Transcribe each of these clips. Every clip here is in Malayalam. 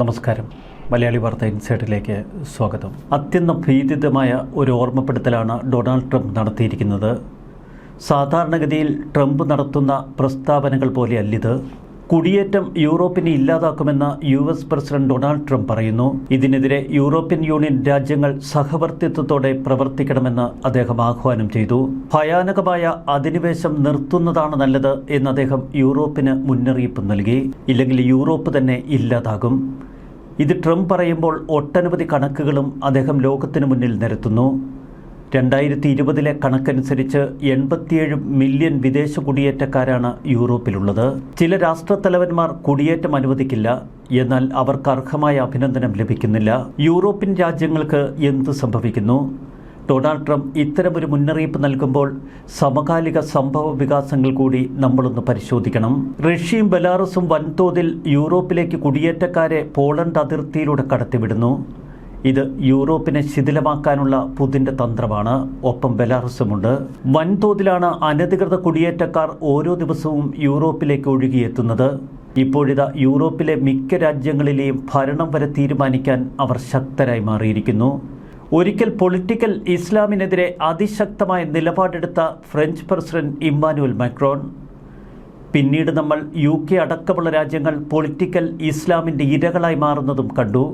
നമസ്കാരം. മലയാളി വാർത്ത ഇൻസൈഡിലേക്ക് സ്വാഗതം. അത്യന്തം ഭീതിതമായ ഒരു ഓർമ്മപ്പെടുത്തലാണ് ഡൊണാൾഡ് ട്രംപ് നടത്തിയിരിക്കുന്നത്. സാധാരണഗതിയിൽ ട്രംപ് നടത്തുന്ന പ്രസ്താവനകൾ പോലെയല്ലിത്. കുടിയേറ്റം യൂറോപ്പിനെ ഇല്ലാതാക്കുമെന്ന് U S president Donald Trump പറയുന്നു. ഇതിനെതിരെ യൂറോപ്യൻ യൂണിയൻ രാജ്യങ്ങൾ സഹവർത്തിത്വത്തോടെ പ്രവർത്തിക്കണമെന്ന് അദ്ദേഹം ആഹ്വാനം ചെയ്തു. ഭയാനകമായ അധിനിവേശം നിർത്തുന്നതാണ് നല്ലത് എന്ന് അദ്ദേഹം യൂറോപ്പിന് മുന്നറിയിപ്പ് നൽകി. ഇല്ലെങ്കിൽ യൂറോപ്പ് തന്നെ ഇല്ലാതാകും. ഇത് ട്രംപ് പറയുമ്പോൾ ഒട്ടനവധി കണക്കുകളും അദ്ദേഹം ലോകത്തിന് മുന്നിൽ നിരത്തുന്നു. രണ്ടായിരത്തി ഇരുപതിലെ കണക്കനുസരിച്ച് എൺപത്തിയേഴ് മില്യൺ വിദേശ കുടിയേറ്റക്കാരാണ് യൂറോപ്പിലുള്ളത്. ചില രാഷ്ട്രത്തലവന്മാർ കുടിയേറ്റം അനുവദിക്കില്ല. എന്നാൽ അവർക്ക് അർഹമായ അഭിനന്ദനം ലഭിക്കുന്നില്ല. യൂറോപ്യൻ രാജ്യങ്ങൾക്ക് എന്ത് സംഭവിക്കുന്നു? ഡൊണാൾഡ് ട്രംപ് ഇത്തരമൊരു മുന്നറിയിപ്പ് നൽകുമ്പോൾ സമകാലിക സംഭവ വികാസങ്ങൾ കൂടി നമ്മളൊന്ന് പരിശോധിക്കണം. റഷ്യയും ബെലാറസും വൻതോതിൽ യൂറോപ്പിലേക്ക് കുടിയേറ്റക്കാരെ പോളണ്ട് അതിർത്തിയിലൂടെ കടത്തിവിടുന്നു. ഇത് യൂറോപ്പിനെ ശിഥിലമാക്കാനുള്ള പുതിന്റെ തന്ത്രമാണ്. ഒപ്പം ബെലാറസുമുണ്ട്. വൻതോതിലാണ് അനധികൃത കുടിയേറ്റക്കാർ ഓരോ ദിവസവും യൂറോപ്പിലേക്ക് ഒഴുകിയെത്തുന്നത്. ഇപ്പോഴിതാ യൂറോപ്പിലെ മിക്ക രാജ്യങ്ങളിലെയും ഭരണം വരെ തീരുമാനിക്കാൻ അവർ ശക്തരായി മാറിയിരിക്കുന്നു. ഒരിക്കൽ പൊളിറ്റിക്കൽ ഇസ്ലാമിനെതിരെ അതിശക്തമായ നിലപാടെടുത്ത ഫ്രഞ്ച് പ്രസിഡന്റ് ഇമ്മാനുവൽ മാക്രോൺ. പിന്നീട് നമ്മൾ യു കെ അടക്കമുള്ള രാജ്യങ്ങൾ പൊളിറ്റിക്കൽ ഇസ്ലാമിന്റെ ഇരകളായി മാറുന്നതും കണ്ടു.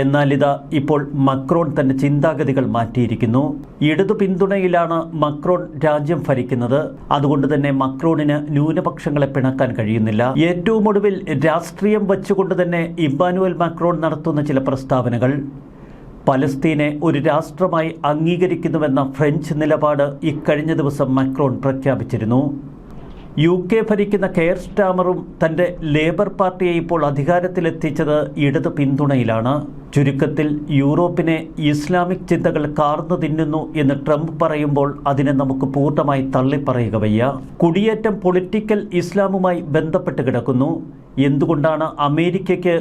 എന്നാൽ ഇതാ ഇപ്പോൾ മക്രോൺ തന്നെ ചിന്താഗതികൾ മാറ്റിയിരിക്കുന്നു. ഇടതു പിന്തുണയിലാണ് മക്രോൺ രാജ്യം ഭരിക്കുന്നത്. അതുകൊണ്ട് തന്നെ മക്രോണിന് ന്യൂനപക്ഷങ്ങളെ പിണക്കാൻ കഴിയുന്നില്ല. ഏറ്റവും ഒടുവിൽ രാഷ്ട്രീയം വച്ചുകൊണ്ട് തന്നെ ഇമ്മാനുവൽ മക്രോൺ നടത്തുന്ന ചില പ്രസ്താവനകൾ. പലസ്തീനെ ഒരു രാഷ്ട്രമായി അംഗീകരിക്കുന്നുവെന്ന ഫ്രഞ്ച് നിലപാട് ഇക്കഴിഞ്ഞ ദിവസം മക്രോൺ പ്രഖ്യാപിച്ചിരുന്നു. യു കെ ഭരിക്കുന്ന കെയർ സ്റ്റാമറും തന്റെ ലേബർ പാർട്ടിയെ ഇപ്പോൾ അധികാരത്തിലെത്തിച്ചത് ഇടത് പിന്തുണയിലാണ്. ചുരുക്കത്തിൽ യൂറോപ്പിനെ ഇസ്ലാമിക് ചിന്തകൾ കാർന്നു തിന്നുന്നു എന്ന് ട്രംപ് പറയുമ്പോൾ അതിനെ നമുക്ക് പൂർണമായി തള്ളിപ്പറയുക വയ്യ. കുടിയേറ്റം പൊളിറ്റിക്കൽ ഇസ്ലാമുമായി ബന്ധപ്പെട്ട് കിടക്കുന്നു. എന്തുകൊണ്ടാണ് അമേരിക്കയ്ക്ക്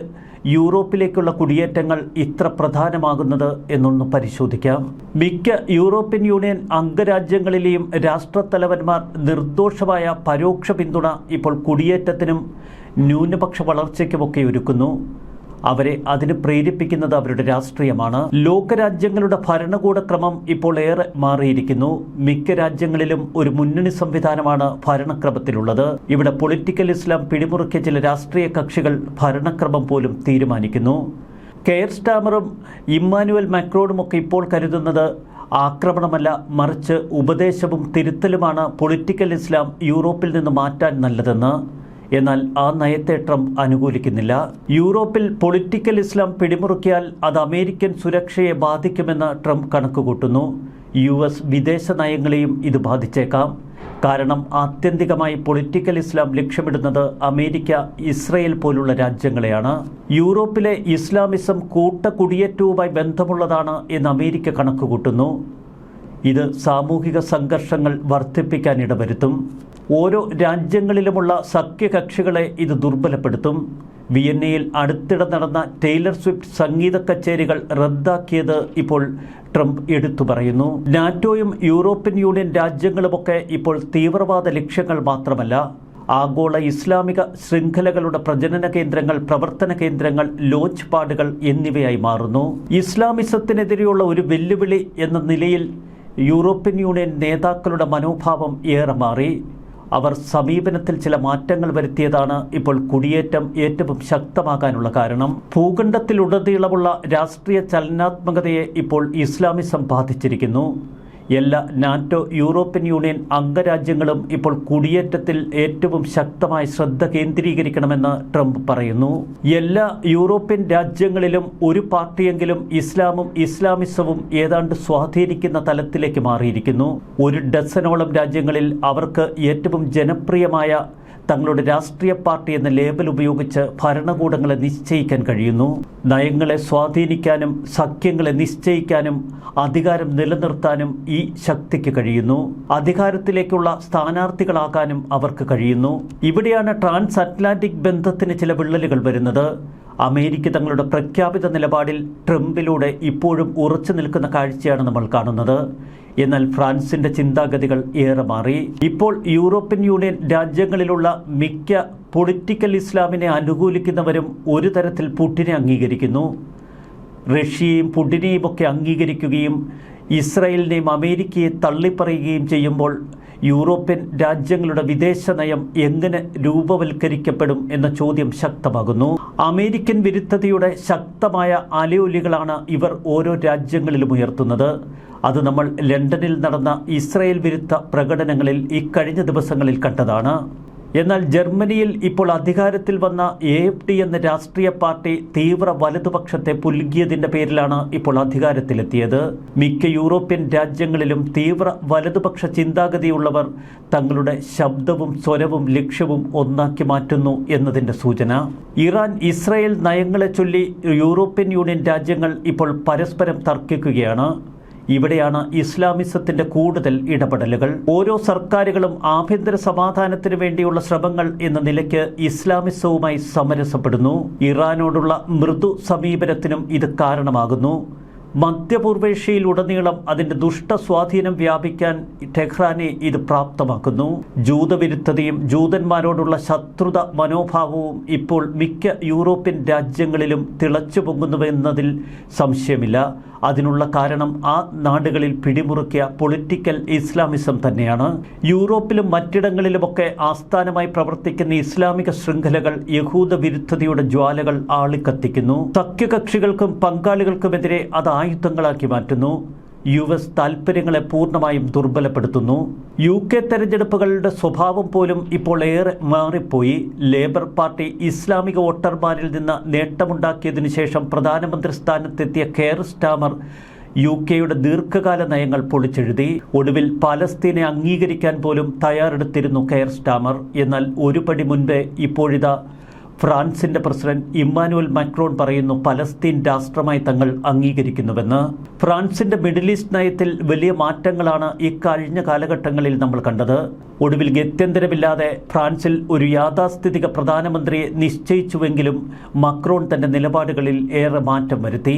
യൂറോപ്പിലേക്കുള്ള കുടിയേറ്റങ്ങൾ ഇത്ര പ്രധാനമാകുന്നത് എന്നൊന്ന് പരിശോധിക്കാം. മിക്ക യൂറോപ്യൻ യൂണിയൻ അംഗരാജ്യങ്ങളിലെയും രാഷ്ട്രത്തലവന്മാർ നിർദോഷമായ പരോക്ഷ പിന്തുണ ഇപ്പോൾ കുടിയേറ്റത്തിനും ന്യൂനപക്ഷ വളർച്ചയ്ക്കുമൊക്കെ ഒരുക്കുന്നു. അവരെ അതിന് പ്രേരിപ്പിക്കുന്നത് അവരുടെ രാഷ്ട്രീയമാണ്. ലോകരാജ്യങ്ങളുടെ ഭരണകൂടക്രമം ഇപ്പോൾ ഏറെ മാറിയിരിക്കുന്നു. മിക്ക രാജ്യങ്ങളിലും ഒരു മുന്നണി സംവിധാനമാണ് ഭരണക്രമത്തിലുള്ളത്. ഇവിടെ പൊളിറ്റിക്കൽ ഇസ്ലാം പിടിമുറുക്കിയ ചില രാഷ്ട്രീയ കക്ഷികൾ ഭരണക്രമം പോലും തീരുമാനിക്കുന്നു. കെയർ സ്റ്റാമറും ഇമ്മാനുവൽ മാക്രോണുമൊക്കെ ഇപ്പോൾ കരുതുന്നത് ആക്രമണമല്ല മറിച്ച് ഉപദേശവും തിരുത്തലുമാണ് പൊളിറ്റിക്കൽ ഇസ്ലാം യൂറോപ്പിൽ നിന്ന് മാറ്റാൻ നല്ലതെന്ന്. എന്നാൽ ആ നയത്തെ ട്രംപ് അനുകൂലിക്കുന്നില്ല. യൂറോപ്പിൽ പൊളിറ്റിക്കൽ ഇസ്ലാം പിടിമുറുക്കിയാൽ അത് അമേരിക്കൻ സുരക്ഷയെ ബാധിക്കുമെന്ന് ട്രംപ് കണക്കുകൂട്ടുന്നു. യു എസ് വിദേശ നയങ്ങളെയും ഇത് ബാധിച്ചേക്കാം. കാരണം ആത്യന്തികമായി പൊളിറ്റിക്കൽ ഇസ്ലാം ലക്ഷ്യമിടുന്നത് അമേരിക്ക ഇസ്രയേൽ പോലുള്ള രാജ്യങ്ങളെയാണ്. യൂറോപ്പിലെ ഇസ്ലാമിസം കൂട്ട കുടിയേറ്റവുമായി ബന്ധമുള്ളതാണ് എന്ന് അമേരിക്ക കണക്കുകൂട്ടുന്നു. ഇത് സാമൂഹിക സംഘർഷങ്ങൾ വർദ്ധിപ്പിക്കാൻ ഇടവരുത്തും. ഓരോ രാജ്യങ്ങളിലുമുള്ള സഖ്യകക്ഷികളെ ഇത് ദുർബലപ്പെടുത്തും. വിയന്നയിൽ അടുത്തിടെ നടന്ന ടൈലർ സ്വിഫ്റ്റ് സംഗീത കച്ചേരികൾ റദ്ദാക്കിയത് ഇപ്പോൾ ട്രംപ് എടുത്തു പറയുന്നു. നാറ്റോയും യൂറോപ്യൻ യൂണിയൻ രാജ്യങ്ങളുമൊക്കെ ഇപ്പോൾ തീവ്രവാദ ലക്ഷ്യങ്ങൾ മാത്രമല്ല. ആഗോള ഇസ്ലാമിക ശൃംഖലകളുടെ പ്രജനന കേന്ദ്രങ്ങൾ പ്രവർത്തന കേന്ദ്രങ്ങൾ ലോഞ്ച് പാഡുകൾ എന്നിവയായി മാറുന്നു. ഇസ്ലാമിസത്തിനെതിരെയുള്ള ഒരു വെല്ലുവിളി എന്ന നിലയിൽ യൂറോപ്യൻ യൂണിയൻ നേതാക്കളുടെ മനോഭാവം ഏറെ മാറി. അവർ സമീപനത്തിൽ ചില മാറ്റങ്ങൾ വരുത്തിയതാണ് ഇപ്പോൾ കുടിയേറ്റം ഏറ്റവും ശക്തമാകാനുള്ള കാരണം. ഭൂഖണ്ഡത്തിലുടനീളമുള്ള രാഷ്ട്രീയ ചലനാത്മകതയെ ഇപ്പോൾ ഇസ്ലാമിസം ബാധിച്ചിരിക്കുന്നു. എല്ലാ നാറ്റോ യൂറോപ്യൻ യൂണിയൻ അംഗരാജ്യങ്ങളും ഇപ്പോൾ കുടിയേറ്റത്തിൽ ഏറ്റവും ശക്തമായ ശ്രദ്ധ കേന്ദ്രീകരിക്കണമെന്ന് ട്രംപ് പറയുന്നു. എല്ലാ യൂറോപ്യൻ രാജ്യങ്ങളിലും ഒരു പാർട്ടിയെങ്കിലും ഇസ്ലാമും ഇസ്ലാമിസവും ഏതാണ്ട് സ്വാധീനിക്കുന്ന തലത്തിലേക്ക് മാറിയിരിക്കുന്നു. ഒരു ഡസനോളം രാജ്യങ്ങളിൽ അവർക്ക് ഏറ്റവും ജനപ്രിയമായ തങ്ങളുടെ രാഷ്ട്രീയ പാർട്ടി എന്ന ലേബൽ ഉപയോഗിച്ച് ഭരണകൂടങ്ങളെ നിശ്ചയിക്കാൻ കഴിയുന്നു. നയങ്ങളെ സ്വാധീനിക്കാനും സഖ്യങ്ങളെ നിശ്ചയിക്കാനും അധികാരം നിലനിർത്താനും ഈ ശക്തിക്ക് കഴിയുന്നു. അധികാരത്തിലേക്കുള്ള സ്ഥാനാർത്ഥികളാകാനും അവർക്ക് കഴിയുന്നു. ഇവിടെയാണ് ട്രാൻസ് അറ്റ്ലാന്റിക് ബന്ധത്തിന് ചില വിള്ളലുകൾ വരുന്നത്. അമേരിക്ക തങ്ങളുടെ പ്രഖ്യാപിത നിലപാടിൽ ട്രംപിലൂടെ ഇപ്പോഴും ഉറച്ചു നിൽക്കുന്ന കാഴ്ചയാണ് നമ്മൾ കാണുന്നത്. എന്നാൽ ഫ്രാൻസിന്റെ ചിന്താഗതികൾ ഏറെ മാറി. ഇപ്പോൾ യൂറോപ്യൻ യൂണിയൻ രാജ്യങ്ങളിലുള്ള മിക്ക പൊളിറ്റിക്കൽ ഇസ്ലാമിനെ അനുകൂലിക്കുന്നവരും ഒരു തരത്തിൽ പുട്ടിനെ അംഗീകരിക്കുന്നു. റഷ്യയും പുടിനെയും ഒക്കെ അംഗീകരിക്കുകയും ഇസ്രയേലിനെയും അമേരിക്കയെ തള്ളിപ്പറയുകയും ചെയ്യുമ്പോൾ യൂറോപ്യൻ രാജ്യങ്ങളുടെ വിദേശ നയം എങ്ങനെ രൂപവൽക്കരിക്കപ്പെടും എന്ന ചോദ്യം ശക്തമാകുന്നു. അമേരിക്കൻ വിരുദ്ധതയുടെ ശക്തമായ അലയൊലികളാണ് ഇവർ ഓരോ രാജ്യങ്ങളിലും ഉയർത്തുന്നത്. അത് നമ്മൾ ലണ്ടനിൽ നടന്ന ഇസ്രയേൽ വിരുദ്ധ പ്രകടനങ്ങളിൽ ഇക്കഴിഞ്ഞ ദിവസങ്ങളിൽ കണ്ടതാണ്. എന്നാൽ ജർമ്മനിയിൽ ഇപ്പോൾ അധികാരത്തിൽ വന്ന എ എഫ് ഡി എന്ന രാഷ്ട്രീയ പാർട്ടി തീവ്ര വലതുപക്ഷത്തെ പുലുകിയതിന്റെ പേരിലാണ് ഇപ്പോൾ അധികാരത്തിലെത്തിയത്. മിക്ക യൂറോപ്യൻ രാജ്യങ്ങളിലും തീവ്ര വലതുപക്ഷ ചിന്താഗതിയുള്ളവർ തങ്ങളുടെ ശബ്ദവും സ്വരവും ലക്ഷ്യവും ഒന്നാക്കി മാറ്റുന്നു എന്നതിന്റെ സൂചന. ഇറാൻ ഇസ്രായേൽ നയങ്ങളെ ചൊല്ലി യൂറോപ്യൻ യൂണിയൻ രാജ്യങ്ങൾ ഇപ്പോൾ പരസ്പരം തർക്കിക്കുകയാണ്. ഇവിടെയാണ് ഇസ്ലാമിസത്തിന്റെ കൂടുതൽ ഇടപെടലുകൾ. ഓരോ സർക്കാരുകളും ആഭ്യന്തര സമാധാനത്തിന് വേണ്ടിയുള്ള ശ്രമങ്ങൾ എന്ന നിലയ്ക്ക് ഇസ്ലാമിസവുമായി സമരസപ്പെടുന്നു. ഇറാനോടുള്ള മൃദു സമീപനത്തിനും ഇത് കാരണമാകുന്നു. മധ്യപൂർവേഷ്യയിലുടനീളം അതിന്റെ ദുഷ്ട സ്വാധീനം വ്യാപിക്കാൻ ടെഹ്റാനെ ഇത് പ്രാപ്തമാക്കുന്നു. ജൂതവിരുദ്ധതയും ജൂതന്മാരോടുള്ള ശത്രുത മനോഭാവവും ഇപ്പോൾ മിക്ക യൂറോപ്യൻ രാജ്യങ്ങളിലും തിളച്ചു പൊങ്ങുന്നുവെന്നതിൽ സംശയമില്ല. അതിനുള്ള കാരണം ആ നാടുകളിൽ പിടിമുറുക്കിയ പൊളിറ്റിക്കൽ ഇസ്ലാമിസം തന്നെയാണ്. യൂറോപ്പിലും മറ്റിടങ്ങളിലുമൊക്കെ ആസ്ഥാനമായി പ്രവർത്തിക്കുന്ന ഇസ്ലാമിക ശൃംഖലകൾ യഹൂദ വിരുദ്ധതയുടെ ജ്വാലകൾ ആളിക്കത്തിക്കുന്നു. സഖ്യകക്ഷികൾക്കും പങ്കാളികൾക്കുമെതിരെ അത് ആയുധങ്ങളാക്കി മാറ്റുന്നു. യു എസ് താൽപ്പര്യങ്ങളെ പൂർണമായും ദുർബലപ്പെടുത്തുന്നു. യു കെ തെരഞ്ഞെടുപ്പുകളുടെ സ്വഭാവം പോലും ഇപ്പോൾ ഏറെ മാറിപ്പോയി. ലേബർ പാർട്ടി ഇസ്ലാമിക വോട്ടർമാരിൽ നിന്ന് നേട്ടമുണ്ടാക്കിയതിനു ശേഷം പ്രധാനമന്ത്രി സ്ഥാനത്തെത്തിയ കെയർ സ്റ്റാമർ യു കെയുടെ ദീർഘകാല നയങ്ങൾ പൊളിച്ചെഴുതി. ഒടുവിൽ പാലസ്തീനെ അംഗീകരിക്കാൻ പോലും തയ്യാറെടുത്തിരുന്നു കെയർ സ്റ്റാമർ. എന്നാൽ ഒരു പടി മുൻപേ ഇപ്പോഴിതാ ഫ്രാൻസിന്റെ പ്രസിഡന്റ് ഇമ്മാനുവൽ മാക്രോൺ പറയുന്നു പലസ്തീൻ രാഷ്ട്രമായി തങ്ങൾ അംഗീകരിക്കുന്നുവെന്ന്. ഫ്രാൻസിന്റെ മിഡിൽ ഈസ്റ്റ് നയത്തിൽ വലിയ മാറ്റങ്ങളാണ് ഇക്കഴിഞ്ഞ കാലഘട്ടങ്ങളിൽ നമ്മൾ കണ്ടത്. ഒടുവിൽ ഗത്യന്തരമില്ലാതെ ഫ്രാൻസിൽ ഒരു യാഥാസ്ഥിതിക പ്രധാനമന്ത്രിയെ നിശ്ചയിച്ചുവെങ്കിലും മക്രോൺ തന്റെ നിലപാടുകളിൽ ഏറെ മാറ്റം വരുത്തി.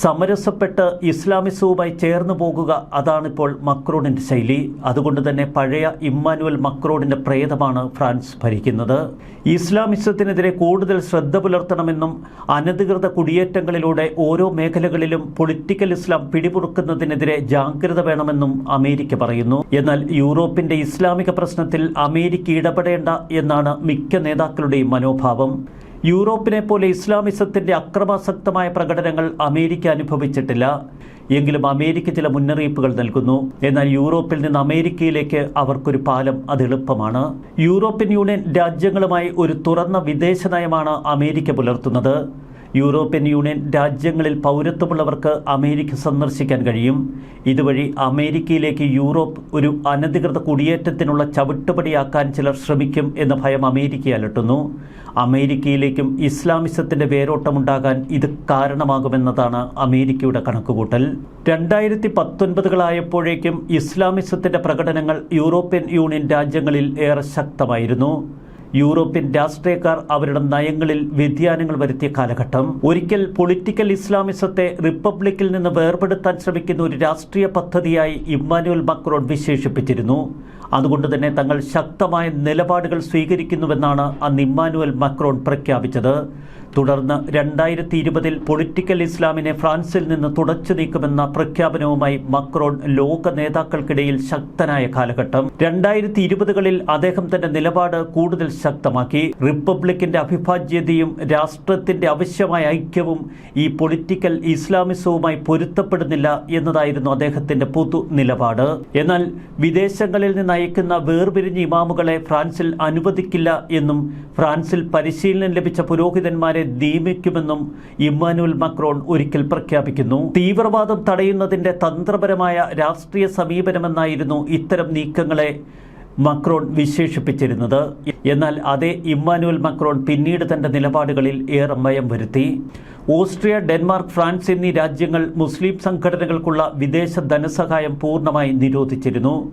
സമരസപ്പെട്ട് ഇസ്ലാമിസവുമായി ചേർന്ന് പോകുക അതാണിപ്പോൾ മക്രോണിന്റെ ശൈലി. അതുകൊണ്ട് തന്നെ പഴയ ഇമ്മാനുവൽ മക്രോണിന്റെ പ്രേതമാണ് ഫ്രാൻസ് ഭരിക്കുന്നത്. ഇസ്ലാമിസത്തിനെതിരെ കൂടുതൽ ശ്രദ്ധ പുലർത്തണമെന്നും അനധികൃത കുടിയേറ്റങ്ങളിലൂടെ ഓരോ മേഖലകളിലും പൊളിറ്റിക്കൽ ഇസ്ലാം പിടിമുറുക്കുന്നതിനെതിരെ ജാഗ്രത വേണമെന്നും അമേരിക്ക പറയുന്നു. എന്നാൽ യൂറോപ്പിന്റെ ഇസ്ലാമിക പ്രശ്നത്തിൽ അമേരിക്ക ഇടപെടേണ്ട എന്നാണ് മിക്ക നേതാക്കളുടെയും മനോഭാവം. യൂറോപ്പിനെ പോലെ ഇസ്ലാമിസത്തിന്റെ അക്രമാസക്തമായ പ്രകടനങ്ങൾ അമേരിക്ക അനുഭവിച്ചിട്ടില്ല. എങ്കിലും അമേരിക്ക ചില മുന്നറിയിപ്പുകൾ നൽകുന്നു. എന്നാൽ യൂറോപ്പിൽ നിന്ന് അമേരിക്കയിലേക്ക് അവർക്കൊരു പാലം അത് എളുപ്പമാണ്. യൂറോപ്യൻ യൂണിയൻ രാജ്യങ്ങളുമായി ഒരു തുറന്ന വിദേശ നയമാണ് അമേരിക്ക പുലർത്തുന്നത്. യൂറോപ്യൻ യൂണിയൻ രാജ്യങ്ങളിൽ പൗരത്വമുള്ളവർക്ക് അമേരിക്ക സന്ദർശിക്കാൻ കഴിയും. ഇതുവഴി അമേരിക്കയിലേക്ക് യൂറോപ്പ് ഒരു അനധികൃത കുടിയേറ്റത്തിനുള്ള ചവിട്ടുപടിയാക്കാൻ ചിലർ ശ്രമിക്കും എന്ന ഭയം അമേരിക്ക അലട്ടുന്നു. അമേരിക്കയിലേക്കും ഇസ്ലാമിസത്തിന്റെ വേരോട്ടമുണ്ടാകാൻ ഇത് കാരണമാകുമെന്നതാണ് അമേരിക്കയുടെ കണക്കുകൂട്ടൽ. രണ്ടായിരത്തി പത്തൊൻപതുകളായപ്പോഴേക്കും ഇസ്ലാമിസത്തിന്റെ പ്രകടനങ്ങൾ യൂറോപ്യൻ യൂണിയൻ രാജ്യങ്ങളിൽ ഏറെ ശക്തമായിരുന്നു. യൂറോപ്യൻ രാഷ്ട്രീയക്കാർ അവരുടെ നയങ്ങളിൽ വ്യതിയാനങ്ങൾ വരുത്തിയ കാലഘട്ടം. ഒരിക്കൽ പൊളിറ്റിക്കൽ ഇസ്ലാമിസത്തെ റിപ്പബ്ലിക്കിൽ നിന്ന് വേർപെടുത്താൻ ശ്രമിക്കുന്ന ഒരു രാഷ്ട്രീയ പദ്ധതിയായി ഇമ്മാനുവൽ മക്രോൺ വിശേഷിപ്പിച്ചിരുന്നു. അതുകൊണ്ട് തന്നെ തങ്ങൾ ശക്തമായ നിലപാടുകൾ സ്വീകരിക്കുന്നുവെന്നാണ് അന്ന് ഇമ്മാനുവൽ മക്രോൺ പ്രഖ്യാപിച്ചത്. തുടർന്ന് രണ്ടായിരത്തി ഇരുപതിൽ പൊളിറ്റിക്കൽ ഇസ്ലാമിനെ ഫ്രാൻസിൽ നിന്ന് തുടച്ചു നീക്കുമെന്ന പ്രഖ്യാപനവുമായി മക്രോൺ ലോക നേതാക്കൾക്കിടയിൽ ശക്തനായ കാലഘട്ടം. രണ്ടായിരത്തി ഇരുപതുകളിൽ അദ്ദേഹം തന്റെ നിലപാട് കൂടുതൽ ശക്തമാക്കി. റിപ്പബ്ലിക്കിന്റെ അഭിഭാജ്യതയും രാഷ്ട്രത്തിന്റെ ആവശ്യമായ ഐക്യവും ഈ പൊളിറ്റിക്കൽ ഇസ്ലാമിസവുമായി പൊരുത്തപ്പെടുന്നില്ല എന്നതായിരുന്നു അദ്ദേഹത്തിന്റെ പൊതു നിലപാട്. എന്നാൽ വിദേശങ്ങളിൽ നിന്ന് അയക്കുന്ന വേർപിരിഞ്ഞ ഇമാമുകളെ ഫ്രാൻസിൽ അനുവദിക്കില്ല എന്നും ഫ്രാൻസിൽ പരിശീലനം ലഭിച്ച പുരോഹിതന്മാരെ നിയമിക്കുമെന്നും ഇമ്മാനുവൽ മക്രോൺ ഒരിക്കൽ പ്രഖ്യാപിക്കുന്നു. തീവ്രവാദം തടയുന്നതിന്റെ തന്ത്രപരമായ രാഷ്ട്രീയ സമീപനമെന്നായിരുന്നു ഇത്തരം നീക്കങ്ങളെ മക്രോൺ വിശേഷിപ്പിച്ചിരുന്നത്. എന്നാൽ അതേ ഇമ്മാനുവൽ മക്രോൺ പിന്നീട് തന്റെ നിലപാടുകളിൽ ഏറെ മയം വരുത്തി. ഓസ്ട്രിയ ഡെൻമാർക്ക് ഫ്രാൻസ് എന്നീ രാജ്യങ്ങൾ മുസ്ലിം സംഘടനകൾക്കുള്ള വിദേശ ധനസഹായം പൂർണമായി നിരോധിച്ചിരുന്നു.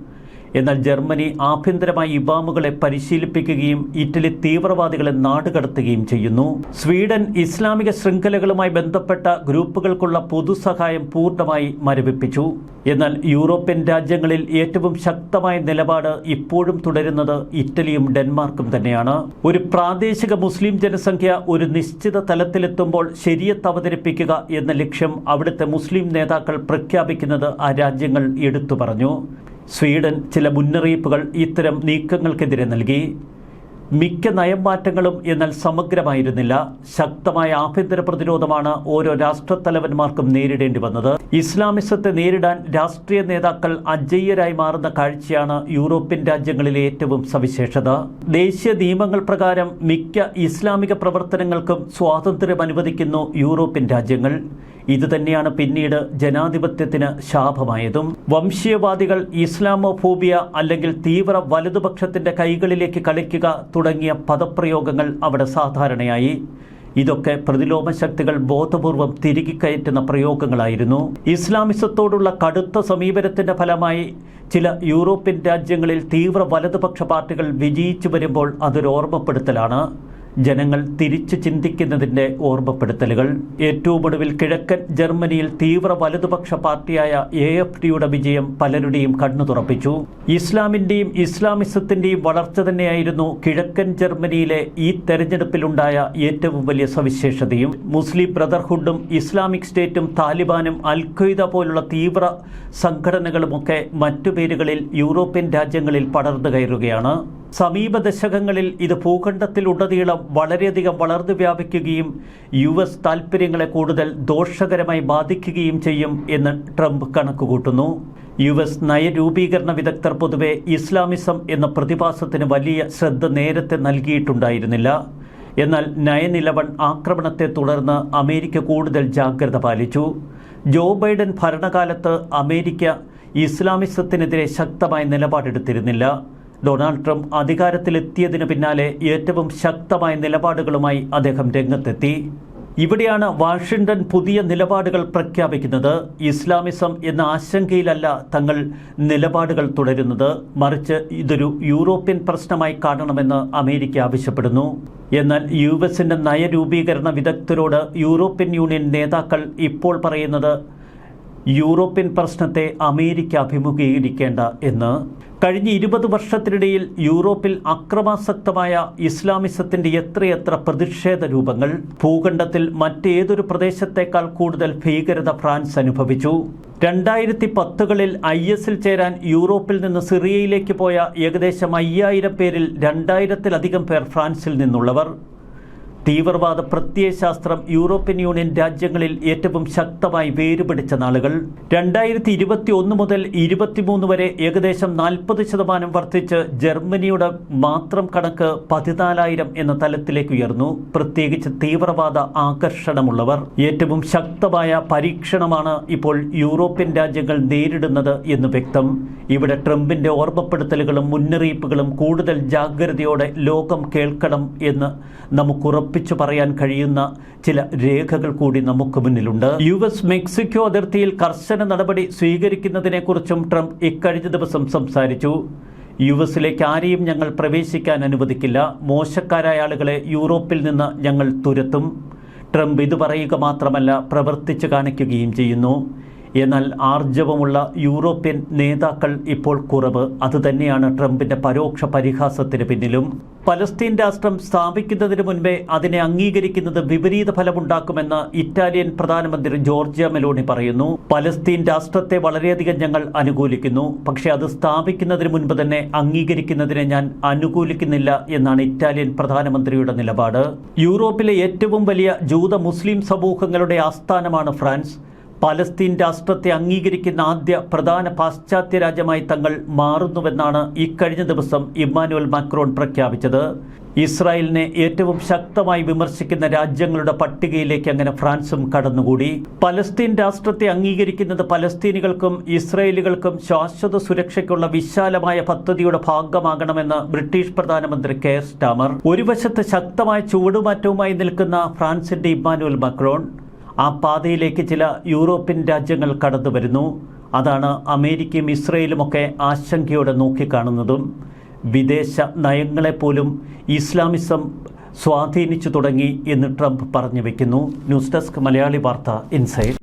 എന്നാൽ ജർമ്മനി ആഭ്യന്തരമായി ഇബാമുകളെ പരിശീലിപ്പിക്കുകയും ഇറ്റലി തീവ്രവാദികളെ നാടുകടത്തുകയും ചെയ്യുന്നു. സ്വീഡൻ ഇസ്ലാമിക ശൃംഖലകളുമായി ബന്ധപ്പെട്ട ഗ്രൂപ്പുകൾക്കുള്ള പൊതുസഹായം പൂർണമായി മരവിപ്പിച്ചു. എന്നാൽ യൂറോപ്യൻ രാജ്യങ്ങളിൽ ഏറ്റവും ശക്തമായ നിലപാട് ഇപ്പോഴും തുടരുന്നത് ഇറ്റലിയും ഡെൻമാർക്കും തന്നെയാണ്. ഒരു പ്രാദേശിക മുസ്ലിം ജനസംഖ്യ ഒരു നിശ്ചിത തലത്തിലെത്തുമ്പോൾ ശരിയത്ത് അവതരിപ്പിക്കുക എന്ന ലക്ഷ്യം അവിടുത്തെ മുസ്ലിം നേതാക്കൾ പ്രഖ്യാപിക്കുന്നത് ആ രാജ്യങ്ങൾ എടുത്തു പറഞ്ഞു. സ്വീഡൻ ചില മുന്നറിയിപ്പുകൾ ഇത്തരം നീക്കങ്ങൾക്കെതിരെ നൽകി. മിക്ക നയംമാറ്റങ്ങളും എന്നാൽ സമഗ്രമായിരുന്നില്ല. ശക്തമായ ആഭ്യന്തര പ്രതിരോധമാണ് ഓരോ രാഷ്ട്രത്തലവന്മാർക്കും നേരിടേണ്ടി വന്നത്. ഇസ്ലാമിസത്തെ നേരിടാൻ രാഷ്ട്രീയ നേതാക്കൾ അജയ്യരായി മാറുന്ന കാഴ്ചയാണ് യൂറോപ്യൻ രാജ്യങ്ങളിലെ ഏറ്റവും സവിശേഷത. ദേശീയ നിയമങ്ങൾ പ്രകാരം മിക്ക ഇസ്ലാമിക പ്രവർത്തനങ്ങൾക്കും സ്വാതന്ത്ര്യം അനുവദിക്കുന്നു യൂറോപ്യൻ രാജ്യങ്ങൾ. ഇത് തന്നെയാണ് പിന്നീട് ജനാധിപത്യത്തിന് ശാപമായതും. വംശീയവാദികൾ ഇസ്ലാമോഫോബിയ അല്ലെങ്കിൽ തീവ്ര വലതുപക്ഷത്തിന്റെ കൈകളിലേക്ക് കളിക്കുക തുടങ്ങിയ പദപ്രയോഗങ്ങൾ അവിടെ സാധാരണയായി. ഇതൊക്കെ പ്രതിലോമ ശക്തികൾ ബോധപൂർവം തിരികെ കയറ്റുന്ന പ്രയോഗങ്ങളായിരുന്നു. ഇസ്ലാമിസത്തോടുള്ള കടുത്ത സമീപനത്തിന്റെ ഫലമായി ചില യൂറോപ്യൻ രാജ്യങ്ങളിൽ തീവ്ര വലതുപക്ഷ പാർട്ടികൾ വിജയിച്ചു വരുമ്പോൾ അതൊരു ഓർമ്മപ്പെടുത്തലാണ്. ജനങ്ങൾ തിരിച്ചു ചിന്തിക്കുന്നതിന്റെ ഓർമ്മപ്പെടുത്തലുകൾ. ഏറ്റവും ഒടുവിൽ കിഴക്കൻ ജർമ്മനിയിൽ തീവ്ര വലതുപക്ഷ പാർട്ടിയായ എ എഫ് ഡിയുടെ വിജയം പലരുടെയും കണ്ണു തുറപ്പിച്ചു. ഇസ്ലാമിന്റെയും ഇസ്ലാമിസത്തിന്റെയും വളർച്ച തന്നെയായിരുന്നു കിഴക്കൻ ജർമ്മനിയിലെ ഈ തെരഞ്ഞെടുപ്പിലുണ്ടായ ഏറ്റവും വലിയ സവിശേഷതയും. മുസ്ലിം ബ്രദർഹുഡും ഇസ്ലാമിക് സ്റ്റേറ്റും താലിബാനും അൽ ഖ്വയ്ദ പോലുള്ള തീവ്ര സംഘടനകളുമൊക്കെ മറ്റു പേരുകളിൽ യൂറോപ്യൻ രാജ്യങ്ങളിൽ പടർന്നു കയറുകയാണ്. സമീപ ദശകങ്ങളിൽ ഇത് ഭൂഖണ്ഡത്തിലുടനീളം വളരെയധികം വളർന്നു വ്യാപിക്കുകയും യു എസ് താൽപ്പര്യങ്ങളെ കൂടുതൽ ദോഷകരമായി ബാധിക്കുകയും ചെയ്യും എന്ന് ട്രംപ് കണക്കുകൂട്ടുന്നു. യു എസ് നയരൂപീകരണ വിദഗ്ധർ പൊതുവെ ഇസ്ലാമിസം എന്ന പ്രതിഭാസത്തിന് വലിയ ശ്രദ്ധ നേരത്തെ നൽകിയിട്ടുണ്ടായിരുന്നില്ല. എന്നാൽ നയനിലവൺ ആക്രമണത്തെ തുടർന്ന് അമേരിക്ക കൂടുതൽ ജാഗ്രത പാലിച്ചു. ജോ ബൈഡൻ ഭരണകാലത്ത് അമേരിക്ക ഇസ്ലാമിസത്തിനെതിരെ ശക്തമായ നിലപാടെടുത്തിരുന്നില്ല. ഡൊണാൾഡ് ട്രംപ് അധികാരത്തിലെത്തിയതിനു പിന്നാലെ ഏറ്റവും ശക്തമായ നിലപാടുകളുമായി അദ്ദേഹം രംഗത്തെത്തി. ഇവിടെയാണ് വാഷിംഗ്ടൺ പുതിയ നിലപാടുകൾ പ്രഖ്യാപിക്കുന്നത്. ഇസ്ലാമിസം എന്ന ആശങ്കയിലല്ല തങ്ങൾ നിലപാടുകൾ തുടരുന്നത്. മറിച്ച് ഇതൊരു യൂറോപ്യൻ പ്രശ്നമായി കാണണമെന്ന് അമേരിക്ക ആവശ്യപ്പെടുന്നു. എന്നാൽ യു എസിന്റെ നയരൂപീകരണ വിദഗ്ധരോട് യൂറോപ്യൻ യൂണിയൻ നേതാക്കൾ ഇപ്പോൾ പറയുന്നത് യൂറോപ്യൻ പ്രശ്നത്തെ അമേരിക്ക അഭിമുഖീകരിക്കേണ്ട എന്ന്. കഴിഞ്ഞ ഇരുപത് വർഷത്തിനിടയിൽ യൂറോപ്പിൽ അക്രമാസക്തമായ ഇസ്ലാമിസത്തിന്റെ എത്രയെത്ര പ്രതിഷേധ രൂപങ്ങൾ ഭൂഖണ്ഡത്തിൽ മറ്റേതൊരു പ്രദേശത്തേക്കാൾ കൂടുതൽ ഭീകരത ഫ്രാൻസ് അനുഭവിച്ചു. രണ്ടായിരത്തി പത്തുകളിൽ ഐ എസിൽ ചേരാൻ യൂറോപ്പിൽ നിന്ന് സിറിയയിലേക്ക് പോയ ഏകദേശം അയ്യായിരം പേരിൽ രണ്ടായിരത്തിലധികം പേർ ഫ്രാൻസിൽ നിന്നുള്ളവർ. തീവ്രവാദ പ്രത്യയശാസ്ത്രം യൂറോപ്യൻ യൂണിയൻ രാജ്യങ്ങളിൽ ഏറ്റവും ശക്തമായി വേരുപിടിച്ച നാളുകൾ. രണ്ടായിരത്തി ഇരുപത്തി ഒന്ന് മുതൽ ഇരുപത്തിമൂന്ന് വരെ ഏകദേശം നാൽപ്പത് ശതമാനം വർദ്ധിച്ച് ജർമ്മനിയുടെ മാത്രം കണക്ക് പതിനാലായിരം എന്ന തലത്തിലേക്ക് ഉയർന്നു. പ്രത്യേകിച്ച് തീവ്രവാദ ആകർഷണമുള്ളവർ. ഏറ്റവും ശക്തമായ പരീക്ഷണമാണ് ഇപ്പോൾ യൂറോപ്യൻ രാജ്യങ്ങൾ നേരിടുന്നത് എന്ന് വ്യക്തം. ഇവിടെ ട്രംപിന്റെ ഓർമ്മപ്പെടുത്തലുകളും മുന്നറിയിപ്പുകളും കൂടുതൽ ജാഗ്രതയോടെ ലോകം കേൾക്കണം എന്ന് നമുക്ക് ഉറപ്പിച്ചു പറയാൻ കഴിയുന്ന ചില രേഖകൾ കൂടി നമുക്ക് മുന്നിലുണ്ട്. യു എസ് മെക്സിക്കോ അതിർത്തിയിൽ കർശന നടപടി സ്വീകരിക്കുന്നതിനെക്കുറിച്ചും ട്രംപ് ഇക്കഴിഞ്ഞ ദിവസം സംസാരിച്ചു. യു എസിലേക്ക് ആരെയും ഞങ്ങൾ പ്രവേശിക്കാൻ അനുവദിക്കില്ല. മോശക്കാരായ ആളുകളെ യൂറോപ്പിൽ നിന്ന് ഞങ്ങൾ തുരത്തും. ട്രംപ് ഇത് പറയുക മാത്രമല്ല പ്രവർത്തിച്ചു കാണിക്കുകയും ചെയ്യുന്നു. എന്നാൽ ആർജവമുള്ള യൂറോപ്യൻ നേതാക്കൾ ഇപ്പോൾ കുറവ്. അതുതന്നെയാണ് ട്രംപിന്റെ പരോക്ഷ പരിഹാസത്തിന് പിന്നിലും. പലസ്തീൻ രാഷ്ട്രം സ്ഥാപിക്കുന്നതിന് മുൻപേ അതിനെ അംഗീകരിക്കുന്നത് വിപരീത ഫലമുണ്ടാക്കുമെന്ന് ഇറ്റാലിയൻ പ്രധാനമന്ത്രി ജോർജിയ മെലോണി പറയുന്നു. പലസ്തീൻ രാഷ്ട്രത്തെ വളരെയധികം ഞങ്ങൾ അനുകൂലിക്കുന്നു. പക്ഷേ അത് സ്ഥാപിക്കുന്നതിന് മുൻപ് തന്നെ അംഗീകരിക്കുന്നതിനെ ഞാൻ അനുകൂലിക്കുന്നില്ല എന്നാണ് ഇറ്റാലിയൻ പ്രധാനമന്ത്രിയുടെ നിലപാട്. യൂറോപ്പിലെ ഏറ്റവും വലിയ ജൂത മുസ്ലിം സമൂഹങ്ങളുടെ ആസ്ഥാനമാണ് ഫ്രാൻസ്. പലസ്തീൻ രാഷ്ട്രത്തെ അംഗീകരിക്കുന്ന ആദ്യ പ്രധാന പാശ്ചാത്യ രാജ്യമായി തങ്ങൾ മാറുന്നുവെന്നാണ് ഇക്കഴിഞ്ഞ ദിവസം ഇമ്മാനുവൽ മാക്രോൺ പ്രഖ്യാപിച്ചത്. ഇസ്രായേലിനെ ഏറ്റവും ശക്തമായി വിമർശിക്കുന്ന രാജ്യങ്ങളുടെ പട്ടികയിലേക്ക് അങ്ങനെ ഫ്രാൻസും കടന്നുകൂടി. പലസ്തീൻ രാഷ്ട്രത്തെ അംഗീകരിക്കുന്നത് പലസ്തീനികൾക്കും ഇസ്രായേലുകൾക്കും ശാശ്വത സുരക്ഷയ്ക്കുള്ള വിശാലമായ പദ്ധതിയുടെ ഭാഗമാകണമെന്ന് ബ്രിട്ടീഷ് പ്രധാനമന്ത്രി കെ. സ്റ്റാമർ ഒരു വശത്ത് ശക്തമായ ചുവടുമാറ്റവുമായി നിൽക്കുന്ന ഫ്രാൻസിന്റെ ഇമ്മാനുവൽ മക്രോൺ ആ പാതയിലേക്ക് ചില യൂറോപ്യൻ രാജ്യങ്ങൾ കടന്നു വരുന്നു അതാണ് അമേരിക്കയും ഇസ്രയേലുമൊക്കെ ആശങ്കയോടെ നോക്കിക്കാണുന്നതും വിദേശ നയങ്ങളെപ്പോലും ഇസ്ലാമിസം സ്വാധീനിച്ചു തുടങ്ങി എന്ന് ട്രംപ് പറഞ്ഞു വെക്കുന്നു. ന്യൂസ് ഡെസ്ക് മലയാളി വാർത്ത ഇൻസൈറ്റ്